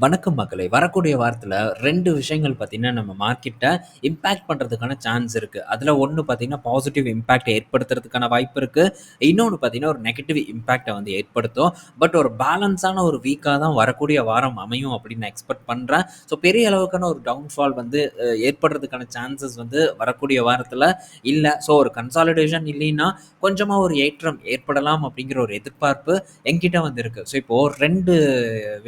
வணக்கம் மக்களை. வரக்கூடிய வாரத்தில் ரெண்டு விஷயங்கள் பார்த்தீங்கன்னா, நம்ம மார்க்கெட்டை இம்பாக்ட் பண்ணுறதுக்கான சான்ஸ் இருக்குது அதில் ஒன்று பார்த்தீங்கன்னா, பாசிட்டிவ் இம்பாக்ட் ஏற்படுத்துறதுக்கான வாய்ப்பு இருக்குது இன்னொன்று பார்த்தீங்கன்னா, ஒரு நெகட்டிவ் இம்பாக்ட்ட வந்து ஏற்படுத்தும். பட் ஒரு பேலன்ஸான ஒரு வீக்காக தான் வரக்கூடிய வாரம் அமையும் அப்படின்னு நான் எக்ஸ்பெக்ட் பண்ணுறேன் ஸோ பெரிய அளவுக்கான ஒரு டவுன்ஃபால் வந்து ஏற்படுறதுக்கான சான்சஸ் வந்து வரக்கூடிய வாரத்தில் இல்லை. ஸோ ஒரு கன்சாலிடேஷன் இல்லைன்னா, கொஞ்சமாக ஒரு ஏற்றம் ஏற்படலாம் அப்படிங்கிற ஒரு எதிர்பார்ப்பு என்கிட்ட வந்து இருக்குது ஸோ இப்போ 2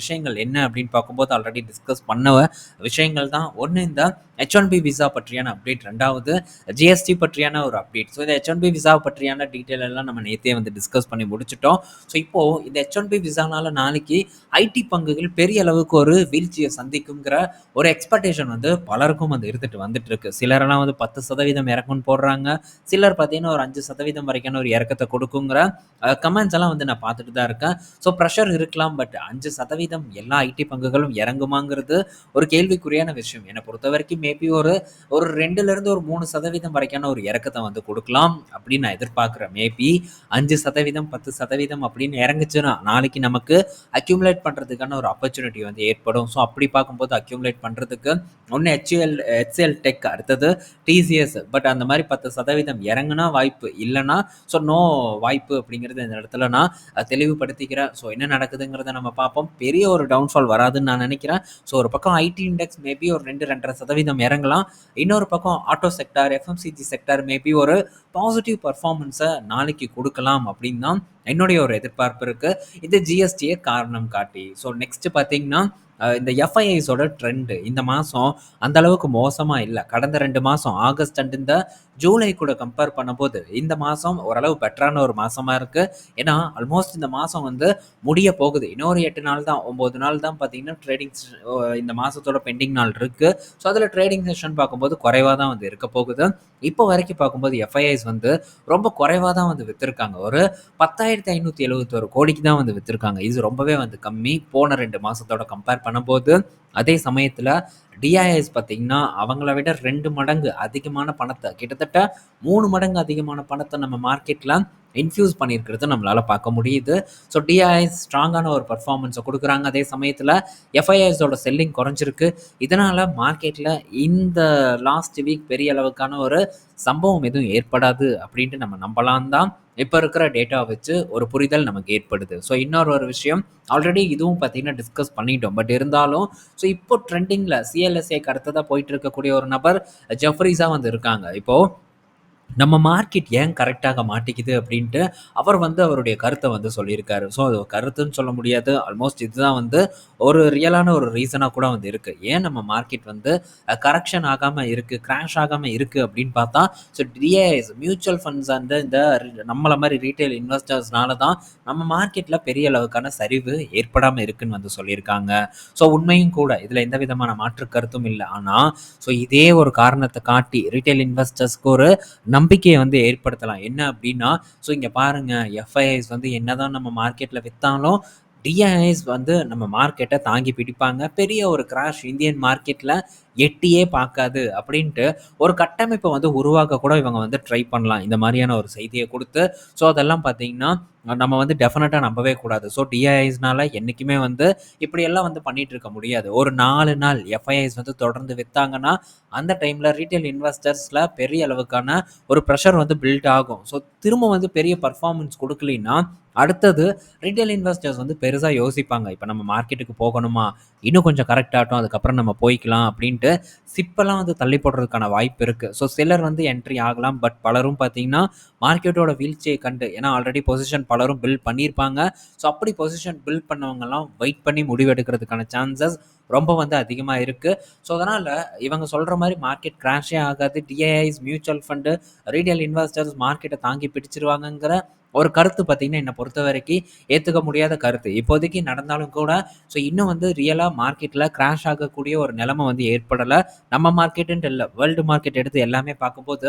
விஷயங்கள் என்ன அப்படின்னு பார்க்கும்போது ஆல்ரெடி டிஸ்கஸ் பண்ண விஷயங்கள் தான். ஒன்று இந்த ஹெச் ஒன் பி விசா பற்றியான அப்டேட். ரெண்டாவது ஜிஎஸ்டி பற்றியான ஒரு அப்டேட். ஸோ இந்த ஹெச் ஒன் பி விசா பற்றியான டீட்டெயில் எல்லாம் நம்ம நேற்றே வந்து டிஸ்கஸ் பண்ணி முடிச்சிட்டோம் ஸோ இப்போ இந்த ஹெச் ஒன் பி விசானால நாளைக்கு ஐடி பங்குகள் பெரிய அளவுக்கு ஒரு வீழ்ச்சியை சந்திக்கும்ங்கிற ஒரு எக்ஸ்பெக்டேஷன் வந்து பலருக்கும் வந்து இருந்துட்டு வந்துட்டு இருக்கு. சிலரெல்லாம் வந்து பத்து சதவீதம் இறக்கும்னு போடுறாங்க. சிலர் பார்த்தீங்கன்னா, ஒரு அஞ்சு சதவீதம் வரைக்கும் ஒரு இறக்கத்தை கொடுக்குங்கிற கமெண்ட்ஸ் எல்லாம் வந்து நான் பார்த்துட்டு தான் இருக்கேன். ஸோ ப்ரெஷர் இருக்கலாம். பட் அஞ்சு சதவீதம் எல்லா ஐடி பங்குகளும் இறங்குமாங்கிறது ஒரு கேள்விக்குறியான விஷயம். என்னை பொறுத்த வரைக்கும் மேபி ஒரு ஒரு ரெண்டுலேருந்து ஒரு மூணு சதவீதம் வரைக்கான ஒரு இறக்கத்தை வந்து கொடுக்கலாம் அப்படின்னு நான் எதிர்பார்க்குறேன் மேபி 5%, 10% அப்படின்னு இறங்குச்சுன்னா, நாளைக்கு நமக்கு அக்யூமுலேட் பண்றதுக்கான ஒரு ஆப்பர்ச்சுனிட்டி வந்து ஏற்படும். ஸோ அப்படி பார்க்கும்போது அக்யூமுலேட் பண்றதுக்கு ஒன்று ஹெச்எல் ஹெச்எல் டெக் அடுத்தது டிசிஎஸ். பட் அந்த மாதிரி பத்து சதவீதம் இறங்குனா வாய்ப்பு. இல்லைன்னா ஸோ நோ வாய்ப்பு அப்படிங்கிறது இந்த இடத்துல நான் தெளிவுபடுத்திக்கிறேன். ஸோ என்ன நடக்குதுங்கிறத நம்ம பார்ப்போம். பெரிய ஒரு டவுன்ஃபால் வராது வராதுன்னு நான் நினைக்கிறேன். ஸோ ஒரு பக்கம் ஐடி இண்டெக்ஸ் மேபி ஒரு 2, 2.5% இறங்கலாம். இன்னொரு பக்கம் auto sector, FMCG sector maybe ஒரு பாசிட்டிவ் பர்ஃபார்மன்ஸை நாளைக்கு கொடுக்கலாம் அப்படின்னு தான் என்னுடைய ஒரு எதிர்பார்ப்பு இருக்குது இது ஜிஎஸ்டியை காரணம் காட்டி. ஸோ நெக்ஸ்ட் பார்த்தீங்கன்னா, இந்த எஃப்ஐஐஸோட ட்ரெண்டு இந்த மாதம் அந்த அளவுக்கு மோசமாக இல்லை கடந்த ரெண்டு மாதம் ஆகஸ்ட் அண்ட் இந்த ஜூலை கூட கம்பேர் பண்ணும்போது, இந்த மாதம் ஓரளவு பெட்டரான ஒரு மாதமாக இருக்குது ஏன்னா, ஆல்மோஸ்ட் இந்த மாதம் வந்து முடிய போகுது. இன்னொரு எட்டு நாள் தான் ஒம்பது நாள் தான் பார்த்தீங்கன்னா, ட்ரேடிங் இந்த மாதத்தோட பெண்டிங் நாள் இருக்குது ஸோ அதில் ட்ரேடிங் செஷன் பார்க்கும்போது குறைவாக தான் வந்து இருக்க போகுது. இப்போ வரைக்கும் பார்க்கும்போது எஃப்ஐஐஸ் வந்து ரொம்ப குறைவாக தான் வந்து விற்றுருக்காங்க ஒரு பத்தாயிரம் 10,571 கோடிக்கு தான் வந்து விற்றுருக்காங்க இது ரொம்பவே வந்து கம்மி. போன ரெண்டு மாதத்தோட கம்பேர் பண்ணும்போது. அதே சமயத்தில் டிஐஎஸ் பார்த்தீங்கன்னா, அவங்கள விட ரெண்டு மடங்கு அதிகமான பணத்தை கிட்டத்தட்ட மூணு மடங்கு அதிகமான பணத்தை நம்ம மார்க்கெட்டில் இன்ஃப்யூஸ் பண்ணியிருக்கிறது நம்மளால் பார்க்க முடியுது. ஸோ டிஐஎஸ் ஸ்ட்ராங்கான ஒரு பர்ஃபார்மன்ஸை கொடுக்குறாங்க அதே சமயத்தில் எஃப்ஐஎஸோட செல்லிங் குறைஞ்சிருக்கு. இதனால் மார்க்கெட்டில் இந்த லாஸ்ட் வீக் பெரிய அளவுக்கான ஒரு சம்பவம் எதுவும் ஏற்படாது அப்படின்ட்டு நம்ம நம்பலாம் தான். இப்போ இருக்கிற டேட்டா வச்சு ஒரு புரிதல் நமக்கு ஏற்படுது. ஸோ இன்னொரு ஒரு விஷயம் ஆல்ரெடி இதுவும் பார்த்தீங்கன்னா, டிஸ்கஸ் பண்ணிட்டோம். பட் இருந்தாலும் ஸோ இப்போ ட்ரெண்டிங்கில் சிஎல்எஸ்ஏக்கு அடுத்ததா போயிட்டு இருக்கக்கூடிய ஒரு நபர் ஜெஃப்ரிஸாக வந்து இருக்காங்க. இப்போது நம்ம மார்க்கெட் ஏன் கரெக்டாக மாட்டிக்குது அப்படின்ட்டு அவர் வந்து அவருடைய கருத்தை வந்து சொல்லியிருக்காரு. ஸோ அது கருத்துன்னு சொல்ல முடியாது. ஆல்மோஸ்ட் இதுதான் வந்து ஒரு ரியலான ஒரு ரீசனாக கூட வந்து இருக்குது ஏன் நம்ம மார்க்கெட் வந்து கரெக்ஷன் ஆகாமல் இருக்குது கிராஷ் ஆகாமல் இருக்குது அப்படின்னு பார்த்தா, ஸோ டிஏஎஸ் மியூச்சுவல் ஃபண்ட்ஸ் அந்த இந்த நம்மளை மாதிரி ரீட்டைல் இன்வெஸ்டர்ஸ்னால தான் நம்ம மார்க்கெட்டில் பெரிய அளவுக்கான சரிவு ஏற்படாமல் இருக்குன்னு வந்து சொல்லியிருக்காங்க. ஸோ உண்மையும் கூட. இதில் எந்த விதமான மாற்று கருத்தும் இல்லை ஆனால் ஸோ இதே ஒரு காரணத்தை காட்டி ரீட்டைல் இன்வெஸ்டர்ஸ்க்கு ஒரு நம்பிக்கையை வந்து ஏற்படுத்தலாம். என்ன அப்படின்னா, ஸோ இங்கே பாருங்கள் எஃப்ஐஐஸ் வந்து என்னதான் நம்ம மார்க்கெட்டில் விற்றாலும் டிஐஎஸ் வந்து நம்ம மார்க்கெட்டை தாங்கி பிடிப்பாங்க. பெரிய ஒரு கிராஷ் இந்தியன் மார்க்கெட்டில் எட்டியே பார்க்காது அப்படின்ட்டு ஒரு கட்டமைப்பை வந்து உருவாக்க கூட இவங்க வந்து ட்ரை பண்ணலாம். இந்த மாதிரியான ஒரு செய்தியை கொடுத்து ஸோ அதெல்லாம் பார்த்தீங்கன்னா, நம்ம வந்து டெஃபினட்டாக நம்பவே கூடாது. ஸோ டிஐஎஸ்னால என்னைக்குமே வந்து இப்படியெல்லாம் வந்து பண்ணிகிட்டு இருக்க முடியாது. ஒரு நாலு நாள் எஃப்ஐஐஸ் வந்து தொடர்ந்து விற்றாங்கன்னா அந்த டைமில் ரீட்டைல் இன்வெஸ்டர்ஸில் பெரிய அளவுக்கான ஒரு ப்ரெஷர் வந்து பில்ட் ஆகும். ஸோ திரும்ப வந்து பெரிய பர்ஃபார்மன்ஸ் குடுக்கலைன்னா, அடுத்தது ரீட்டைல் இன்வெஸ்டர்ஸ் வந்து பெருசாக யோசிப்பாங்க. இப்போ நம்ம மார்க்கெட்டுக்கு போகணுமா? இன்னும் கொஞ்சம் கரெக்டாகட்டும் அதுக்கப்புறம் நம்ம போய்க்கலாம் அப்படின்ட்டு சிப்பெல்லாம் வந்து தள்ளி போடுறதுக்கான வாய்ப்பு இருக்குது ஸோ சிலர் வந்து என்ட்ரி ஆகலாம். பட் பலரும் பார்த்தீங்கன்னா, மார்க்கெட்டோட வீழ்ச்சியை கண்டு ஏன்னா ஆல்ரெடி பொசிஷன் பலரும் பில்ட் பண்ணியிருப்பாங்க. ஸோ அப்படி பொசிஷன் பில்ட் பண்ணவங்கலாம் வெயிட் பண்ணி முடிவெடுக்கிறதுக்கான சான்சஸ் ரொம்ப வந்து அதிகமாக இருக்குது ஸோ அதனால் இவங்க சொல்கிற மாதிரி மார்க்கெட் கிராஷே ஆகாது. DIIs mutual fund retail investors மார்க்கெட்டை தாங்கி பிடிச்சிருவாங்கங்கிற ஒரு கருத்து பார்த்தீங்கன்னா, பொறுத்த வரைக்கும் ஏற்றுக்க முடியாத கருத்து. இப்போதைக்கு நடந்தாலும் கூட, ஸோ இன்னும் வந்து ரியலாக மார்க்கெட்டில் கிராஷ் ஆகக்கூடிய ஒரு நிலைமை வந்து ஏற்படலை நம்ம மார்க்கெட்டுன்ட்டு இல்லை வேர்ல்டு மார்க்கெட் எடுத்து எல்லாமே பார்க்கும்போது,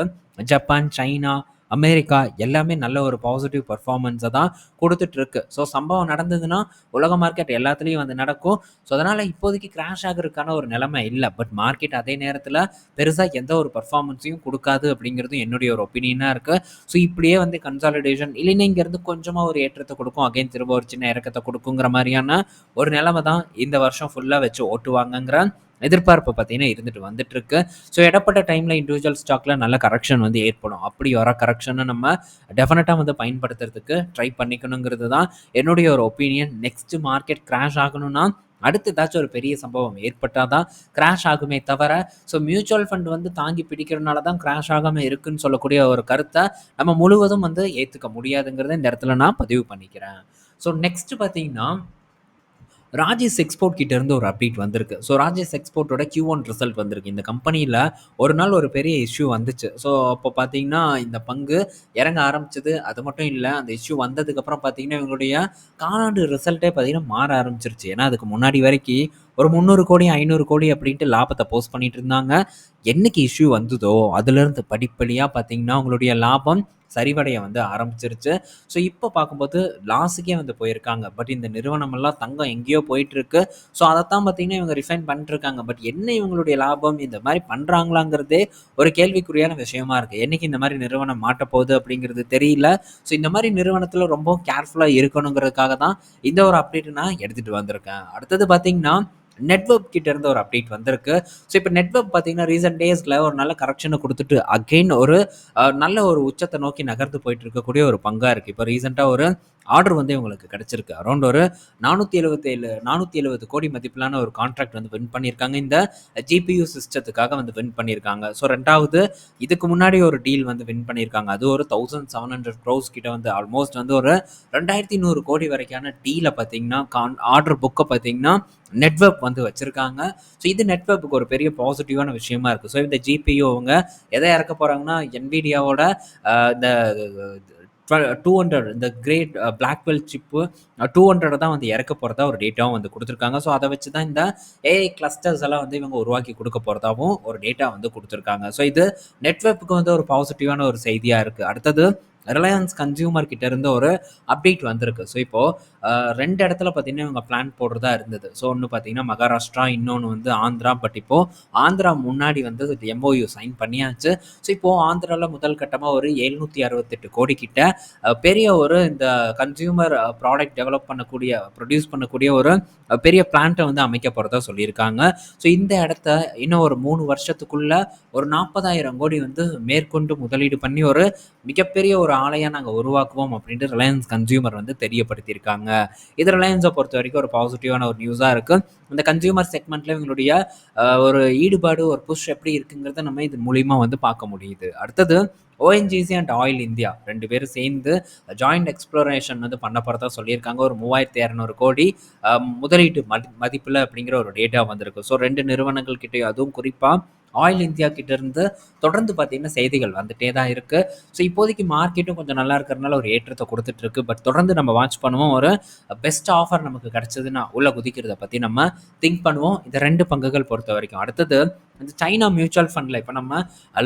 ஜப்பான், சைனா, அமெரிக்கா எல்லாமே நல்ல ஒரு பாசிட்டிவ் பர்ஃபார்மன்ஸை தான் கொடுத்துட்ருக்கு ஸோ சம்பவம் நடந்ததுன்னா உலக மார்க்கெட் எல்லாத்துலேயும் வந்து நடக்கும். ஸோ அதனால் இப்போதைக்கு கிராஷ் ஆகிறதுக்கான ஒரு நிலைமை இல்லை. பட் மார்க்கெட் அதே நேரத்தில் பெருசாக எந்த ஒரு பர்ஃபார்மன்ஸையும் கொடுக்காது அப்படிங்கிறதும் என்னுடைய ஒரு ஒப்பீனியனாக இருக்குது ஸோ இப்படியே வந்து கன்சாலிடேஷன் இல்லைன்னா இங்கேருந்து கொஞ்சமாக ஒரு ஏற்றத்தை கொடுக்கும். அகைன் திரும்ப ஒரு சின்ன இறக்கத்தை கொடுக்குங்கிற மாதிரியான ஒரு நிலைமை தான் இந்த வருஷம் ஃபுல்லாக வச்சு ஓட்டுவாங்கங்கிற எதிர்பார்ப்பு பார்த்தீங்கன்னா இருந்துட்டு வந்துட்டு இருக்கு ஸோ இடப்பட்ட டைமில் இண்டிவிஜுவல் ஸ்டாக்ல நல்ல கரெக்ஷன் வந்து ஏற்படும். அப்படி வர கரெக்ஷனை நம்ம டெஃபினட்டாக வந்து பயன்படுத்துறதுக்கு ட்ரை பண்ணிக்கணுங்கிறது தான் என்னுடைய ஒரு ஒப்பீனியன் நெக்ஸ்ட் மார்க்கெட் கிராஷ் ஆகணும்னா அடுத்து ஏதாச்சும் ஒரு பெரிய சம்பவம் ஏற்பட்டால் தான் கிராஷ் ஆகுமே தவிர ஸோ மியூச்சுவல் ஃபண்ட் வந்து தாங்கி பிடிக்கிறதுனால தான் கிராஷ் ஆகாமல் இருக்குன்னு சொல்லக்கூடிய ஒரு கருத்தை நம்ம முழுவதும் வந்து ஏற்றுக்க முடியாதுங்கிறத இந்த இடத்துல நான் பதிவு பண்ணிக்கிறேன். ஸோ நெக்ஸ்ட் பார்த்தீங்கன்னா ராஜேஷ் எக்ஸ்போர்ட் கிட்ட இருந்து ஒரு அப்டேட் வந்திருக்கு. ஸோ ராஜேஷ் எக்ஸ்போர்ட்டோட கியூ ஒன் ரிசல்ட் வந்திருக்கு. இந்த கம்பெனியில் ஒரு நாள் ஒரு பெரிய இஷ்யூ வந்துச்சு. ஸோ அப்போ பார்த்தீங்கன்னா இந்த பங்கு இறங்க ஆரம்பிச்சது. அது மட்டும் இல்லை அந்த இஷ்யூ வந்ததுக்கப்புறம் பார்த்தீங்கன்னா இவங்களுடைய காலாண்டு ரிசல்ட்டே பார்த்தீங்கன்னா மாற ஆரம்பிச்சிருச்சு. ஏன்னா அதுக்கு முன்னாடி வரைக்கும் ஒரு முந்நூறு கோடி ஐநூறு கோடி அப்படின்ட்டு லாபத்தை போஸ்ட் பண்ணிட்டு இருந்தாங்க. என்னைக்கு இஷ்யூ வந்ததோ அதுலேருந்து படிப்படியாக பார்த்தீங்கன்னா உங்களுடைய லாபம் சரிவடைய வந்து ஆரம்பிச்சிருச்சு. ஸோ இப்போ பார்க்கும்போது லாஸுக்கே வந்து போயிருக்காங்க. பட் இந்த நிறுவனமெல்லாம் தங்கம் எங்கேயோ போயிட்டு இருக்கு ஸோ அதைத்தான் பார்த்தீங்கன்னா இவங்க ரிஃபைன் பண்ணிட்டுருக்காங்க. பட் என்ன இவங்களுடைய லாபம்? இந்த மாதிரி பண்ணுறாங்களாங்கிறதே ஒரு கேள்விக்குறியான விஷயமா இருக்குது என்னைக்கு இந்த மாதிரி நிறுவனம் மாட்டப்போகுது அப்படிங்கிறது தெரியல. ஸோ இந்த மாதிரி நிறுவனத்தில் ரொம்ப கேர்ஃபுல்லாக இருக்கணுங்கிறதுக்காக தான் இந்த ஒரு அப்டேட் நான் எடுத்துகிட்டு வந்திருக்கேன். அடுத்தது பார்த்தீங்கன்னா நெட்ஒர்க் கிட்ட இருந்து ஒரு அப்டேட் வந்திருக்கு. ஸோ இப்போ நெட்வொர்க் பார்த்தீங்கன்னா ரீசெண்ட் டேஸில் ஒரு நல்ல கரெக்ஷனை கொடுத்துட்டு அகெயின் ஒரு நல்ல ஒரு உச்சத்தை நோக்கி நகர்ந்து போயிட்டு இருக்கக்கூடிய ஒரு பங்காக இருக்குது இப்போ ரீசெண்டாக ஒரு ஆர்டர் வந்து இவங்களுக்கு கிடைச்சிருக்கு. அரௌண்ட் ஒரு நானூற்றி எழுபத்தேழு நானூற்றி எழுபது கோடி மதிப்பிலான ஒரு கான்ட்ராக்ட் வந்து வின் பண்ணியிருக்காங்க. இந்த ஜிபியூ சிஸ்டத்துக்காக வந்து வின் பண்ணியிருக்காங்க. ஸோ ரெண்டாவது இதுக்கு முன்னாடி ஒரு டீல் வந்து வின் பண்ணியிருக்காங்க. அது ஒரு தௌசண்ட் செவன் ஹண்ட்ரட் க்ரோஸ் கிட்ட வந்து ஆல்மோஸ்ட் வந்து ஒரு ரெண்டாயிரத்தி நூறு கோடி வரைக்கான டீலை பார்த்தீங்கன்னா கான் ஆர்டர் புக்கை பார்த்தீங்கன்னா நெட்வொர்க் வந்து வச்சுருக்காங்க. ஸோ இது நெட்ஒர்க்கு ஒரு பெரிய பாசிட்டிவான விஷயமா இருக்குது ஸோ இந்த ஜிபியு அவங்க எதை இறக்க போகிறாங்கன்னா என்விடியாவோட இந்த டூ ஹண்ட்ரட் இந்த great Blackwell chip two hundred தான் வந்து இறக்க போகிறதா ஒரு டேட்டாவும் வந்து கொடுத்துருக்காங்க. ஸோ அதை வச்சு தான் இந்த ஏஐ கிளஸ்டர்ஸ் எல்லாம் வந்து இவங்க உருவாக்கி கொடுக்க போகிறதாவும் ஒரு டேட்டா வந்து கொடுத்துருக்காங்க. ஸோ இது நெட்வொர்க்கு வந்து ஒரு பாசிட்டிவான ஒரு செய்தியாக இருக்குது அடுத்தது ரிலையன்ஸ் கன்சியூமர் கிட்ட இருந்து ஒரு அப்டேட் வந்திருக்கு. ஸோ இப்போது ரெண்டு இடத்துல பார்த்தீங்கன்னா இவங்க பிளான் போடுறதா இருந்தது. ஸோ ஒன்று பார்த்தீங்கன்னா மகாராஷ்டிரா இன்னொன்று வந்து ஆந்திரா. பட் இப்போது ஆந்திரா முன்னாடி வந்து எம்ஓயு சைன் பண்ணியாச்சு. ஸோ இப்போது ஆந்திராவில் முதல் கட்டமாக ஒரு எழுநூற்றி அறுபத்தெட்டு கோடி கிட்ட பெரிய ஒரு இந்த கன்சியூமர் ப்ராடக்ட் டெவலப் பண்ணக்கூடிய ப்ரொடியூஸ் பண்ணக்கூடிய ஒரு பெரிய பிளான்ட்டை வந்து அமைக்க போகிறதா சொல்லியிருக்காங்க. ஸோ இந்த இடத்த இன்னும் ஒரு மூணு வருஷத்துக்குள்ள ஒரு நாற்பதாயிரம் கோடி வந்து மேற்கொண்டு முதலீடு பண்ணி ஒரு மிகப்பெரிய ஒரு ஆலையாக நாங்கள் உருவாக்குவோம் அப்படின்ட்டு ரிலையன்ஸ் கன்சியூமர் வந்து தெரியப்படுத்தியிருக்காங்க. இது ரிலையன்ஸை பொறுத்த வரைக்கும் ஒரு பாசிட்டிவான ஒரு நியூஸாக இருக்குது இந்த கன்சியூமர் செக்மெண்ட்டில் இவங்களுடைய ஒரு ஈடுபாடு ஒரு புஷ் எப்படி இருக்குங்கிறத நம்ம இது மூலியமாக வந்து பார்க்க முடியுது. அடுத்தது ஓஎன்ஜிசி அண்ட் ஆயில் இந்தியா ரெண்டு பேரும் சேர்ந்து ஜாயிண்ட் எக்ஸ்ப்ளோரேஷன் வந்து பண்ண போகிறதா சொல்லியிருக்காங்க. ஒரு மூவாயிரத்தி இரநூறு கோடி முதலீட்டு மதி மதிப்பில் அப்படிங்கிற ஒரு டேட்டா வந்திருக்கு. ஸோ ரெண்டு நிறுவனங்கள் கிட்டேயும் அதுவும் குறிப்பாக ஆயில் இந்தியா கிட்ட இருந்து தொடர்ந்து பார்த்தீங்கன்னா செய்திகள் வந்துட்டே தான் இருக்கு. ஸோ இப்போதைக்கு மார்க்கெட்டும் கொஞ்சம் நல்லா இருக்கிறதுனால ஒரு ஏற்றத்தை கொடுத்துட்டு இருக்கு பட் தொடர்ந்து நம்ம வாட்ச் பண்ணுவோம். ஒரு பெஸ்ட் ஆஃபர் நமக்கு கிடைச்சதுன்னா உள்ள குதிக்கிறத பற்றி நம்ம திங்க் பண்ணுவோம். இந்த ரெண்டு பங்குகள் பொறுத்த வரைக்கும். அடுத்தது இந்த சைனா மியூச்சுவல் ஃபண்டில் இப்போ நம்ம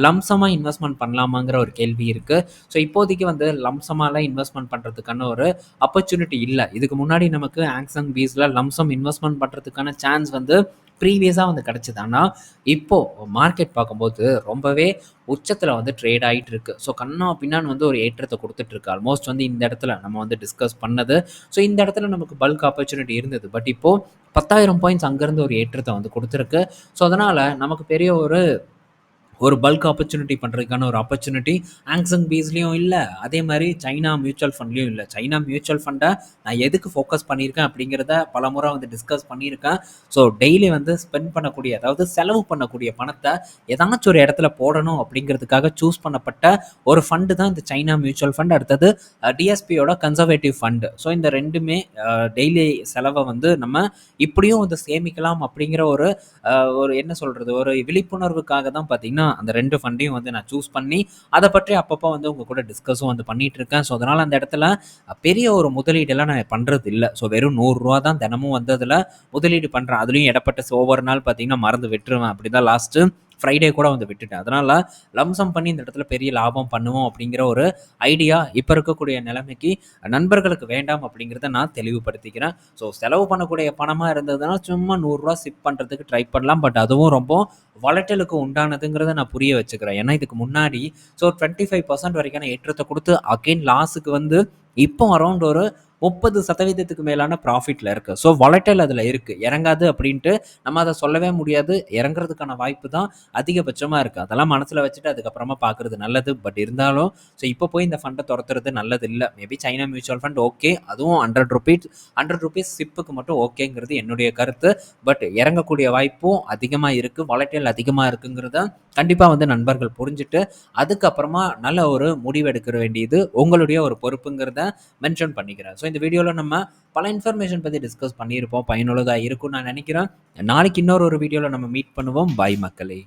லம்சமாக இன்வெஸ்ட்மெண்ட் பண்ணலாமாங்கிற ஒரு கேள்வி இருக்குது ஸோ இப்போதைக்கு வந்து லம்சமாலாம் இன்வெஸ்ட்மெண்ட் பண்ணுறதுக்கான ஒரு ஆப்பர்ச்சுனிட்டி இல்லை. இதுக்கு முன்னாடி நமக்கு ஆங்ஸங் பீஸில் லம்சம் இன்வெஸ்ட்மெண்ட் பண்ணுறதுக்கான சான்ஸ் வந்து ப்ரீவியஸாக வந்து கிடச்சிது. ஆனால் இப்போது மார்க்கெட் பார்க்கும்போது ரொம்பவே உச்சத்தில் வந்து ட்ரேட் ஆகிட்டு இருக்கு. ஸோ கண்ணா பின்னான்னு வந்து ஒரு ஏற்றத்தை கொடுத்துட்ருக்கு ஆல்மோஸ்ட் வந்து இந்த இடத்துல நம்ம வந்து டிஸ்கஸ் பண்ணது. ஸோ இந்த இடத்துல நமக்கு பல்க் ஆப்பர்ச்சுனிட்டி இருந்தது. பட் இப்போது பத்தாயிரம் பாயிண்ட்ஸ் அங்கேருந்து ஒரு ஏற்றத்தை வந்து கொடுத்துருக்கு. ஸோ அதனால் நமக்கு பெரிய ஒரு ஒரு பல்க் ஆப்பர்ச்சுனிட்டி பண்ணுறதுக்கான ஒரு ஆப்பர்ச்சுனிட்டி ஆங்ஸங் பீஸ்லேயும் இல்லை. அதே மாதிரி சைனா மியூச்சுவல் ஃபண்ட்லேயும் இல்லை. சைனா மியூச்சுவல் ஃபண்டை நான் எதுக்கு ஃபோக்கஸ் பண்ணியிருக்கேன் அப்படிங்கிறத பல முறை வந்து டிஸ்கஸ் பண்ணியிருக்கேன். ஸோ டெய்லி வந்து ஸ்பெண்ட் பண்ணக்கூடிய அதாவது செலவு பண்ணக்கூடிய பணத்தை ஏதாச்சும் ஒரு இடத்துல போடணும் அப்படிங்கிறதுக்காக சூஸ் பண்ணப்பட்ட ஒரு ஃபண்டு தான் இந்த சைனா மியூச்சுவல் ஃபண்ட் அடுத்தது டிஎஸ்பியோட கன்சர்வேட்டிவ் ஃபண்டு ஸோ இந்த ரெண்டுமே டெய்லி செலவை வந்து நம்ம இப்படியும் வந்து சேமிக்கலாம் அப்படிங்கிற ஒரு ஒரு என்ன சொல்கிறது ஒரு விழிப்புணர்வுக்காக தான் பார்த்தீங்கன்னா அந்த ரெண்டு ஃபண்டையும் வந்து நான் சூஸ் பண்ணி அதை பற்றி அப்பப்போ வந்து உங்கள் கூட டிஸ்கஸும் வந்து பண்ணிகிட்டு இருக்கேன் ஸோ அதனால் அந்த இடத்துல பெரிய ஒரு முதலீடெல்லாம் நான் பண்ணுறது இல்லை ஸோ வெறும் நூறுரூவா தான் தினமும் வந்ததில் முதலீடு பண்ணுறேன் அதுலேயும் இடப்பட்ட ஒவ்வொரு நாள் பார்த்தீங்கன்னா மறந்து விட்டுருவேன். அப்படி தான் லாஸ்ட்டு ஃப்ரைடே கூட வந்து விட்டுட்டேன். அதனால லம்சம் பண்ணி இந்த இடத்துல பெரிய லாபம் பண்ணுவோம் அப்படிங்கிற ஒரு ஐடியா இப்போ இருக்கக்கூடிய நிலைமைக்கு நண்பர்களுக்கு வேண்டாம் அப்படிங்கிறத நான் தெளிவுபடுத்திக்கிறேன். ஸோ செலவு பண்ணக்கூடிய பணமாக இருந்ததுன்னா சும்மா நூறுரூவா சிப் பண்ணுறதுக்கு ட்ரை பண்ணலாம். பட் அதுவும் ரொம்ப வளட்டலுக்கு உண்டானதுங்கிறத நான் புரிய வச்சுக்கிறேன். ஏன்னா இதுக்கு முன்னாடி ஸோ 25% வரைக்கான ஏற்றத்தை கொடுத்து அகைன் லாஸுக்கு வந்து இப்போ அரௌண்ட் ஒரு 30% மேலான ப்ராஃபிட்ல இருக்கு. ஸோ வாலடைல் அதுல இருக்கு. இறங்காது அப்படின்ட்டு நம்ம அதை சொல்லவே முடியாது. இறங்குறதுக்கான வாய்ப்பு தான் அதிகபட்சமா இருக்கு. அதெல்லாம் மனசுல வச்சுட்டு அதுக்கப்புறமா பார்க்குறது நல்லது. பட் இருந்தாலும் ஸோ இப்போ போய் இந்த ஃபண்டை துரத்துறது நல்லது இல்லை maybe China mutual fund okay. அதுவும் ஹண்ட்ரட் ருபீஸ் ஹண்ட்ரட் ருபீஸ் சிப்புக்கு மட்டும் ஓகேங்கிறது என்னுடைய கருத்து. பட் இறங்கக்கூடிய வாய்ப்பும் அதிகமா இருக்கு. வாலடைல் அதிகமா இருக்குங்கிறத கண்டிப்பா வந்து நண்பர்கள் புரிஞ்சுட்டு, அதுக்கப்புறமா நல்ல ஒரு முடிவு எடுக்க வேண்டியது உங்களுடைய ஒரு பொறுப்புங்கிறத மென்ஷன் பண்ணிக்கிறேன். ஸோ இந்த வீடியோவில் நம்ம பல இன்ஃபர்மேஷன் பற்றி டிஸ்கஸ் பண்ணியிருப்போம். பயனுள்ளதாக இருக்கும்னு நான் நினைக்கிறேன். நாளைக்கு இன்னொரு ஒரு வீடியோவில் நம்ம மீட் பண்ணுவோம். பாய் மக்களே!